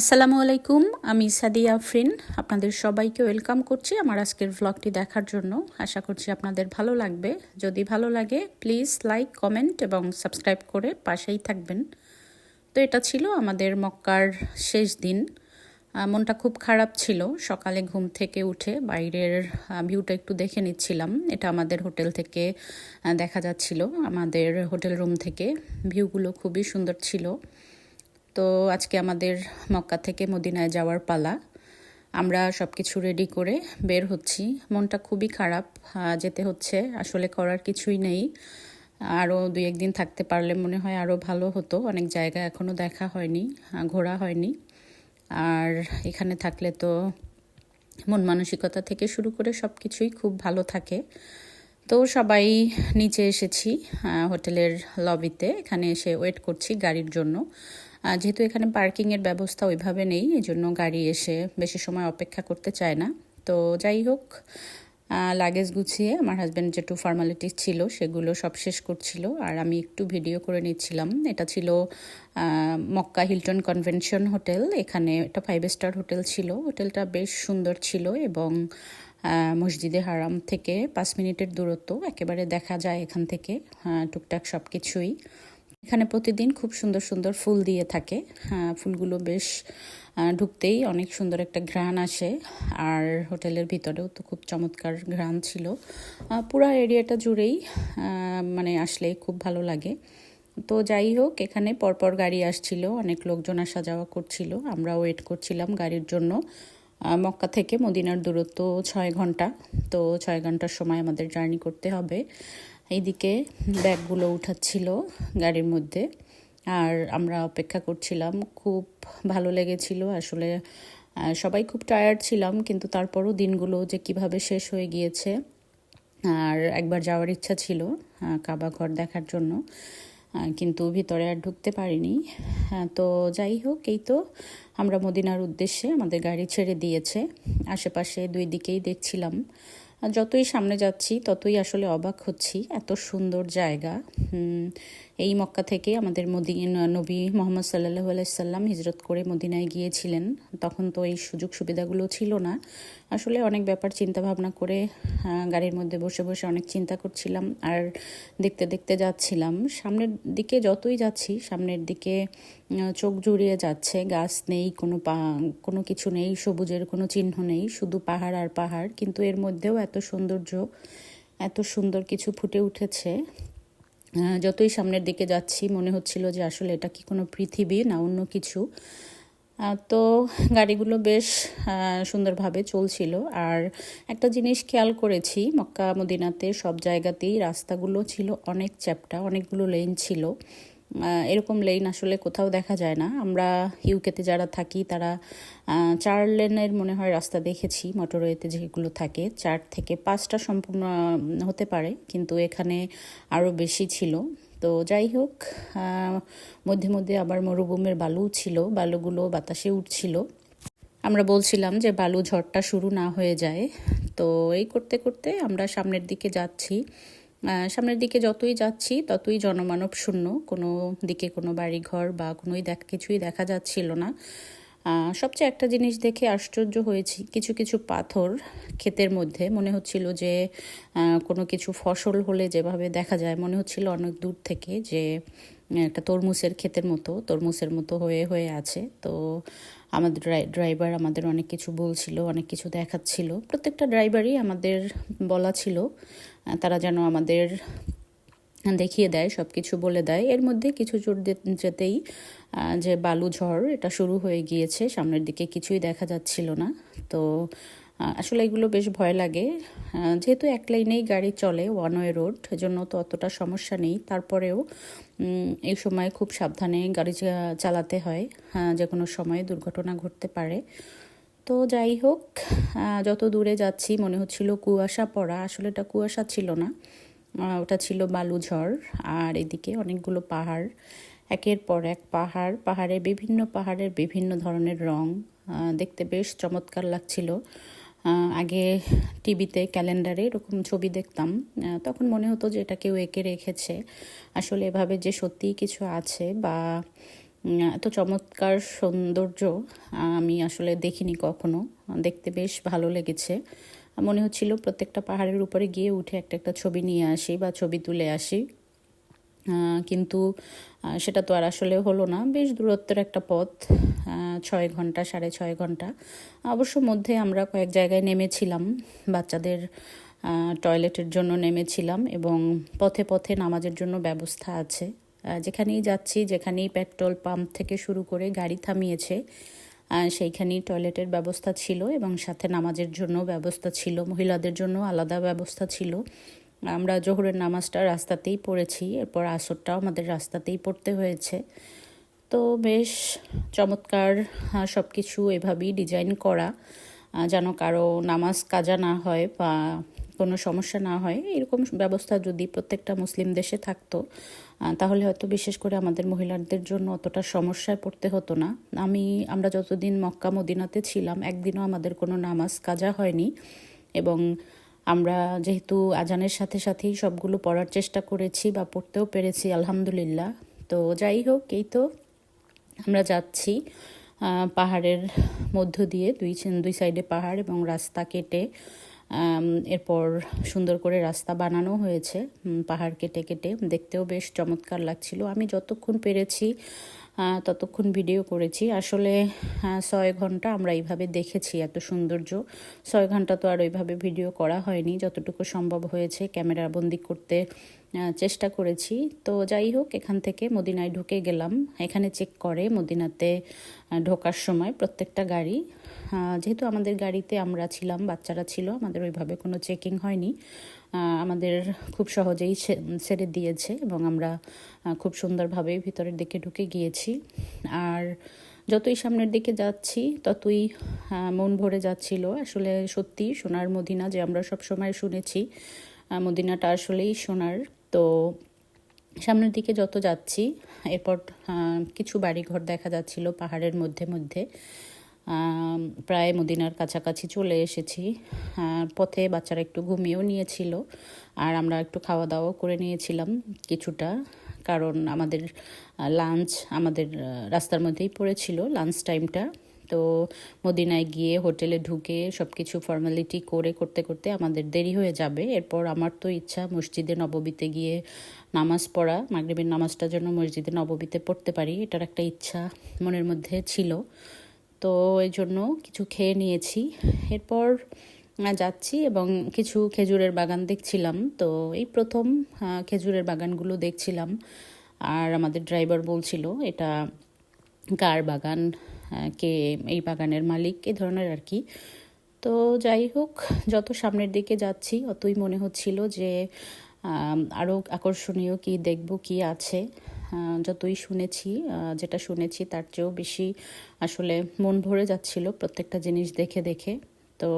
আসসালামু আলাইকুম, আমি সাদিয়া আফরিন। আপনাদের সবাইকে ওয়েলকাম করছি আমার আজকের ভ্লগটি দেখার জন্য। আশা করছি আপনাদের ভালো লাগবে। যদি ভালো লাগে প্লিজ লাইক কমেন্ট এবং সাবস্ক্রাইব করে পাশেই থাকবেন। তো এটা ছিল আমাদের মক্কার শেষ দিন। মনটা খুব খারাপ ছিল। সকালে ঘুম থেকে উঠে বাইরের ভিউটা একটু দেখে নিচ্ছিলাম। এটা আমাদের হোটেল থেকে দেখা যাচ্ছিল। আমাদের হোটেল রুম থেকে। ভিউগুলো খুবই সুন্দর ছিল। তো আজকে আমাদের মক্কা থেকে মদিনায় যাওয়ার পালা। আমরা সব কিছু রেডি করে বের হচ্ছি। মনটা খুবই খারাপ যেতে হচ্ছে। আসলে করার কিছুই নেই। আরও দুই একদিন থাকতে পারলে মনে হয় আরও ভালো হতো। অনেক জায়গা এখনও দেখা হয়নি ঘোরা হয়নি। আর এখানে থাকলে তো মন মানসিকতা থেকে শুরু করে সব কিছুই খুব ভালো থাকে। তো সবাই নিচে এসেছি হোটেলের লবিতে এখানে এসে ওয়েট করছি গাড়ির জন্য। যেহেতু এখানে পার্কিংয়ের ব্যবস্থা ওইভাবে নেই এই জন্য গাড়ি এসে বেশি সময় অপেক্ষা করতে চায় না। তো যাই হোক লাগেজ গুছিয়ে আমার হাজব্যান্ড যেটু ফর্মালিটিস ছিল সেগুলো সব শেষ করছিল আর আমি একটু ভিডিও করে নিচ্ছিলাম। এটা ছিল মক্কা হিলটন কনভেনশন হোটেল। এখানে একটা ফাইভ স্টার হোটেল ছিল। হোটেলটা বেশ সুন্দর ছিল এবং মসজিদে হারাম থেকে পাঁচ মিনিটের দূরত্ব। একেবারে দেখা যায় এখান থেকে টুকটাক সব কিছুই এখানে প্রতিদিন খুব সুন্দর সুন্দর ফুল দিয়ে থাকে। ফুলগুলো বেশ ঢুকতেই অনেক সুন্দর একটা ঘ্রাণ আসে। আর হোটেলের ভিতরেও তো খুব চমৎকার ঘ্রাণ ছিল। পুরা এরিয়াটা জুড়েই মানে আসলে খুব ভালো লাগে। তো যাই হোক, এখানে পরপর গাড়ি আসছিল, অনেক লোকজন আসা যাওয়া করছিল। আমরা ওয়েট করছিলাম গাড়ির জন্য। মক্কা থেকে মদিনার দূরত্ব ছয় ঘণ্টা। তো ছয় ঘণ্টার সময় আমাদের জার্নি করতে হবে। এইদিকে ব্যাগগুলো উঠাচ্ছিল গাড়ির মধ্যে আর আমরা অপেক্ষা করছিলাম। খুব ভালো লেগেছিল। আসলে সবাই খুব টায়ার্ড ছিলাম, কিন্তু তারপরও দিনগুলো যে কীভাবে শেষ হয়ে গিয়েছে আর একবার যাওয়ার ইচ্ছা ছিল কাবা ঘর দেখার জন্য কিন্তু ভিতরে আর ঢুকতে পারিনি। তো যাই হোক, এই তো আমরা মদিনার উদ্দেশ্যে আমাদের গাড়ি ছেড়ে দিয়েছে। আশেপাশে দুই দিকেই দেখছিলাম। যতই সামনে যাচ্ছি, ততই আসলে অবাক হচ্ছি। এত সুন্দর জায়গা। এই মক্কা থেকে আমাদের মদিন, নবী মোহাম্মদ সাল্লাহ আলাইসাল্লাম হিজরত করে মদিনায় গিয়েছিলেন। তখন তো এই সুযোগ সুবিধাগুলো ছিল না। আসলে অনেক ব্যাপার চিন্তা ভাবনা করে গাড়ির মধ্যে বসে বসে অনেক চিন্তা করছিলাম আর দেখতে দেখতে যাচ্ছিলাম। সামনের দিকে যতই যাচ্ছি, সামনের দিকে চোখ জুড়িয়ে যাচ্ছে, গাছ নেই, কোনো পা, কোনো কিছু নেই, সবুজের কোনো চিহ্ন নেই, শুধু পাহাড় আর পাহাড়। কিন্তু এর মধ্যেও এত সৌন্দর্য, এত সুন্দর কিছু ফুটে উঠেছে। যতই সামনের দিকে যাচ্ছি, মনে হচ্ছিল যে আসলে এটা কি কোনো পৃথিবী না অন্য কিছু। তো গাড়িগুলো বেশ সুন্দরভাবে চলছিল। আর একটা জিনিস খেয়াল করেছি, মক্কা মদিনাতে সব জায়গাতেই রাস্তাগুলো ছিল অনেক চ্যাপটা, অনেকগুলো লেন ছিল। এরকম লেন আসলে কোথাও দেখা যায় না। আমরা ইউকেতে যারা থাকি, তারা চার লেনের মনে হয় রাস্তা দেখেছি, মোটরওয়েতে যেগুলো থাকে। চার থেকে পাঁচটা সম্পূর্ণ হতে পারে, কিন্তু এখানে আরও বেশি ছিল। তো যাই হোক মধ্যে মধ্যে আবার মরুভূমির বালু ছিল, বালুগুলো বাতাসে উঠছিল। আমরা বলছিলাম যে বালু ঝড়টা শুরু না হয়ে যায়। তো এই করতে করতে আমরা সামনের দিকে যাচ্ছি। সামনের দিকে যতই যাচ্ছি, ততই জনমানব শূন্য। কোনো দিকে কোনো বাড়িঘর বা কোনোই দেখ, কিছুই দেখা যাচ্ছিল না। সবচেয়ে একটা জিনিস দেখে আশ্চর্য হয়েছি। কিছু কিছু পাথর ক্ষেতের মধ্যে, মনে হচ্ছিল যে কোনো কিছু ফসল হলে যেভাবে দেখা যায়, মনে হচ্ছিল অনেক দূর থেকে যে, একটা তরমুজের ক্ষেতের মতো, তরমুজের মতো হয়ে হয়ে আছে। তো আমাদের ড্রাইভার আমাদের অনেক কিছু বলছিল, অনেক কিছু দেখাচ্ছিল। প্রত্যেকটা ড্রাইভারই আমাদের বলা ছিল তারা যেন আমাদের দেখিয়ে দেয় সব কিছু বলে দেয়। এর মধ্যে কিছু জোর যেতেই যে বালু ঝড়, এটা শুরু হয়ে গিয়েছে। সামনের দিকে কিছুই দেখা যাচ্ছিল না। তো আসলে এগুলো বেশ ভয় লাগে। যেহেতু এক লাইনেই গাড়ি চলে ওয়ান ওয়ে রোড এজন্য তো অতটা সমস্যা নেই। তারপরেও এই সময় খুব সাবধানে গাড়ি চালাতে হয়। যে কোনো সময় দুর্ঘটনা ঘটতে পারে। তো যাই হোক যত দূরে যাচ্ছি, মনে হচ্ছিল কুয়াশা পড়া। আসলে এটা কুয়াশা ছিল না। ওটা ছিল বালুঝড় আর এদিকে অনেকগুলো পাহাড়। একের পর এক পাহাড়, পাহাড়ের বিভিন্ন পাহাড়ের বিভিন্ন ধরনের রং দেখতে বেশ চমৎকার লাগছিল। আগে টিভিতে ক্যালেন্ডারে এরকম ছবি দেখতাম তখন মনে হতো যে এটা কেউ এঁকে রেখেছে। আসলে এভাবে যে সত্যিই কিছু আছে বা এত চমৎকার সৌন্দর্য আমি আসলে দেখিনি কখনো। দেখতে বেশ ভালো লেগেছে। মনে হচ্ছিল প্রত্যেকটা পাহাড়ের উপরে গিয়ে উঠে একটা একটা ছবি নিয়ে আসি বা ছবি তুলে আসি। কিন্তু সেটা তো আর আসলে হলো না। বেশ দূরত্বের একটা পথ ছয় ঘণ্টা, সাড়ে ছয় ঘণ্টা। অবশ্য মধ্যে আমরা কয়েক জায়গায় নেমেছিলাম। বাচ্চাদের টয়লেটের জন্য নেমেছিলাম এবং পথে পথে নামাজের জন্য ব্যবস্থা আছে। যেখানেই যাচ্ছি, যেখানেই পেট্রোল পাম্প থেকে শুরু করে গাড়ি থামিয়েছে সেইখানেই টয়লেটের ব্যবস্থা ছিল এবং সাথে নামাজের জন্য ব্যবস্থা ছিল, মহিলাদের জন্য আলাদা ব্যবস্থা ছিল। আমরা জোহরের নামাজটা রাস্তাতেই পড়েছি, এরপর আসরটাও আমাদের রাস্তাতেই পড়তে হয়েছে। তো বেশ চমৎকার সব কিছু এভাবেই ডিজাইন করা। যেন কারও নামাজ কাজা না হয় বা কোনো সমস্যা না হয়, এরকম ব্যবস্থা যদি প্রত্যেকটা মুসলিম দেশে থাকতো তাহলে হয়তো বিশেষ করে আমাদের মহিলাদের জন্য অতটা সমস্যায় পড়তে হতো না। আমি, আমরা যতদিন মক্কা মদিনাতে ছিলাম, একদিনও আমাদের কোনো নামাজ কাজা হয়নি এবং আমরা যেহেতু আজানের সাথে সাথেই সবগুলো পড়ার চেষ্টা করেছি বা পড়তেও পেরেছি, আলহামদুলিল্লাহ। তো যাই হোক, এই তো আমরা যাচ্ছি পাহাড়ের মধ্য দিয়ে, দুই দুই সাইডে পাহাড় এবং রাস্তা কেটে এরপর সুন্দর করে রাস্তা বানানো হয়েছে পাহাড় কেটে কেটে দেখতেও বেশ চমৎকার লাগছিল। আমি যতক্ষণ পেরেছি ততক্ষণ ভিডিও করেছি। আসলে ছয় ঘণ্টা আমরা এইভাবে দেখেছি, এত সৌন্দর্য। ছয় ঘণ্টা তো আর ওইভাবে ভিডিও করা হয়নি। যতটুকু সম্ভব হয়েছে, ক্যামেরা বন্দি করতে চেষ্টা করেছি। তো যাই হোক, এখান থেকে মদিনায় ঢুকে গেলাম। এখানে চেক করে মদিনাতে ঢোকার সময় প্রত্যেকটা গাড়ি যেহেতু আমাদের গাড়িতে আমরা ছিলাম, বাচ্চারা ছিল, আমাদের ওইভাবে কোনো চেকিং হয়নি। আমাদের খুব সহজেই ছেড়ে দিয়েছে এবং আমরা খুব সুন্দরভাবে ভিতরের দিকে ঢুকে গিয়েছি। আর যতই সামনের দিকে যাচ্ছি, ততই মন ভরে যাচ্ছিল। আসলে সত্যি সোনার মদিনা যে আমরা সব সময় শুনেছি মদিনাটা আসলেই সোনার। তো সামনের দিকে যত যাচ্ছি, এরপর কিছু বাড়িঘর দেখা যাচ্ছিল পাহাড়ের মধ্যে মধ্যে। প্রায় মদিনার কাছাকাছি চলে এসেছি। পথে বাচ্চারা একটু ঘুমিয়েও নিয়েছিল আর আমরা একটু খাওয়া দাওয়াও করে নিয়েছিলাম কিছুটা, কারণ আমাদের লাঞ্চ আমাদের রাস্তার মধ্যেই পড়েছিল লাঞ্চ টাইমটা তো মদিনায় গিয়ে হোটেলে ঢুকে সব কিছু ফর্মালিটি করে করতে করতে আমাদের দেরি হয়ে যাবে। এরপর আমার তো ইচ্ছা মসজিদে নববীতে গিয়ে নামাজ পড়া, মাগরিবের নামাজটা যেন মসজিদে নববীতে পড়তে পারি, এটার একটা ইচ্ছা মনের মধ্যে ছিল। তো এই জন্য কিছু খেয়ে নিয়েছি। এরপর যাচ্ছি এবং কিছু খেজুরের বাগান দেখছিলাম। তো এই প্রথম খেজুরের বাগানগুলো দেখছিলাম। আর আমাদের ড্রাইভার বলছিল, এটা কার বাগান? কে এই বাগানের মালিক? এ ধরনের আর কি। তো যাই হোক, যত সামনের দিকে যাচ্ছি, অতই মনে হচ্ছিল যে আরও আকর্ষণীয় কি দেখব, কি আছে। যতই শুনেছি যেটা শুনেছি তার চেয়েও বেশি আসলে মন ভরে যাচ্ছিল প্রত্যেকটা জিনিস দেখে দেখে। তো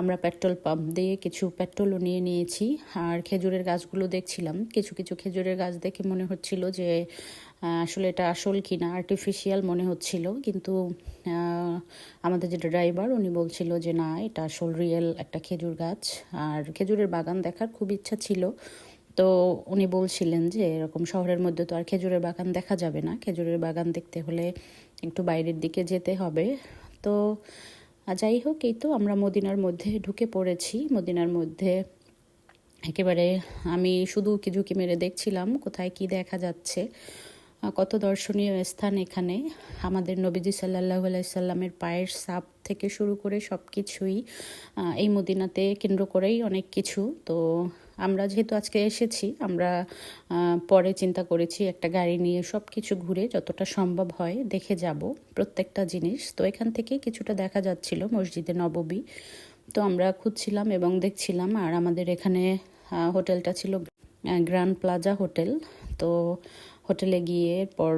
আমরা পেট্রোল পাম্প দিয়ে কিছু পেট্রোলও নিয়ে নিয়েছি আর খেজুরের গাছগুলো দেখছিলাম। কিছু কিছু খেজুরের গাছ দেখে মনে হচ্ছিল যে আসলে এটা আসল কিনা আর্টিফিশিয়াল মনে হচ্ছিল। কিন্তু আমাদের যেটা ড্রাইভার উনি বলছিল যে, না, এটা আসল রিয়েল একটা খেজুর গাছ। আর খেজুরের বাগান দেখার খুব ইচ্ছা ছিল। তো উনি বলছিলেন যে এরকম শহরের মধ্যে তো আর খেজুরের বাগান দেখা যাবে না। খেজুরের বাগান দেখতে হলে একটু বাইরের দিকে যেতে হবে। তো যাই হোক, এই তো আমরা মদিনার মধ্যে ঢুকে পড়েছি। মদিনার মধ্যে একেবারে আমি শুধু কি ঝুঁকি মেরে দেখছিলাম, কোথায় কি দেখা যাচ্ছে। কত দর্শনীয় স্থান এখানে। আমাদের নবীজি সাল্লাহ সাল্লামের পায়ের সাপ থেকে শুরু করে সব কিছুই এই মদিনাতে কেন্দ্র করেই অনেক কিছু। তো আমরা যেহেতু আজকে এসেছি, আমরা পরে চিন্তা করেছি একটা গাড়ি নিয়ে সব কিছু ঘুরে যতটা সম্ভব হয় দেখে যাব প্রত্যেকটা জিনিস। তো এখান থেকে কিছুটা দেখা যাচ্ছিল মসজিদে নববী তো আমরা খুঁজছিলাম এবং দেখছিলাম, আর আমাদের এখানে হোটেলটা ছিল গ্র্যান্ড প্লাজা হোটেল। তো হোটেলে গিয়ে পর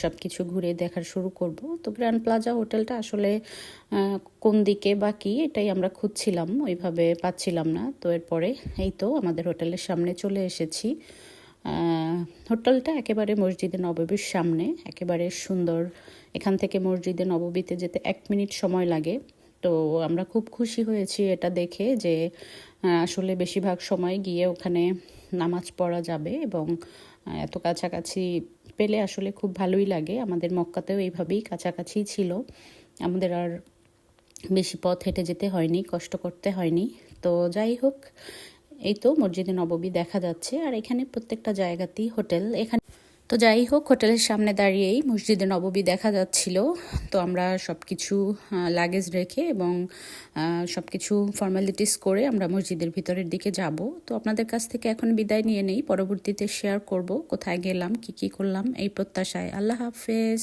সব কিছু ঘুরে দেখার শুরু করব। তো গ্র্যান্ড প্লাজা হোটেলটা আসলে কোন দিকে বা কি এটাই আমরা খুঁজছিলাম, ওইভাবে পাচ্ছিলাম না। তো এরপরে এই তো আমাদের হোটেলের সামনে চলে এসেছি। হোটেলটা একেবারে মসজিদে নববীর সামনে, একেবারে সুন্দর। এখান থেকে মসজিদে নববীতে যেতে এক মিনিট সময় লাগে। তো আমরা খুব খুশি হয়েছি এটা দেখে যে আসলে বেশিরভাগ সময় গিয়ে ওখানে নামাজ পড়া যাবে এবং এত কাছাকাছি পেলে আসলে খুব ভালোই লাগে। আমাদের মক্কাতেও এইভাবেই কাছাকাছি ছিল। আমাদের আর বেশি পথ হেঁটে যেতে হয়নি, কষ্ট করতে হয়নি। তো যাই হোক, এই তো মসজিদে নববী দেখা যাচ্ছে। আর এখানে প্রত্যেকটা জায়গাতেই হোটেল। এখানে তো যাই হোক, হোটেলের সামনে দাঁড়িয়েই মসজিদে নববী দেখা যাচ্ছিল। তো আমরা সব কিছু লাগেজ রেখে এবং সব কিছু ফর্মালিটিস করে আমরা মসজিদের ভিতরের দিকে যাব। তো আপনাদের কাছ থেকে এখন বিদায় নিয়ে নেই, পরবর্তীতে শেয়ার করব কোথায় গেলাম, কি কি করলাম, এই প্রত্যাশায়। আল্লাহ হাফেজ।